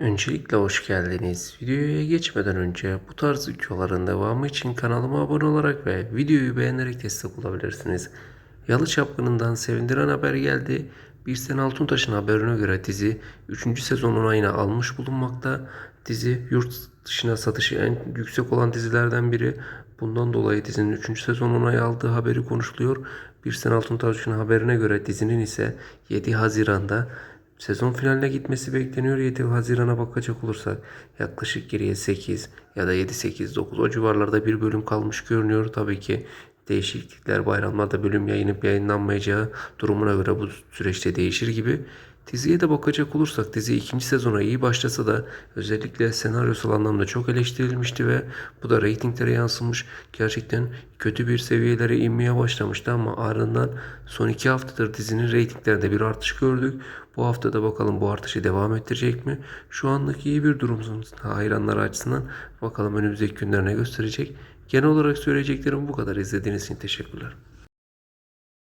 Öncelikle hoş geldiniz. Videoya geçmeden önce bu tarz videoların devamı için kanalıma abone olarak ve videoyu beğenerek destek olabilirsiniz. Yalı Çapkını'ndan sevindiren haber geldi. Bir Sen Altuntaş'ın haberine göre dizi 3. sezon onayını almış bulunmakta. Dizi yurt dışına satışı en yüksek olan dizilerden biri. Bundan dolayı dizinin 3. sezon onayı aldığı haberi konuşuluyor. Bir Sen Altuntaş'ın haberine göre dizinin ise 7 Haziran'da Sezon finaline gitmesi bekleniyor. 7 Haziran'a bakacak olursak yaklaşık geriye 8 ya da 7 8 9 o civarlarda bir bölüm kalmış görünüyor. Tabii ki değişiklikler bayramlarda bölüm yayınıp yayınlanmayacağı durumuna göre bu süreçte değişir gibi. Diziye de bakacak olursak dizi ikinci sezona iyi başlasa da özellikle senaryosal anlamda çok eleştirilmişti ve bu da reytinglere yansımış. Gerçekten kötü bir seviyelere inmeye başlamıştı ama ardından son iki haftadır dizinin reytinglerinde bir artış gördük. Bu hafta da bakalım bu artışı devam ettirecek mi? Şu anlık iyi bir durum hayranlar açısından. Bakalım önümüzdeki günler ne gösterecek? Genel olarak söyleyeceklerim bu kadar. İzlediğiniz için teşekkürler.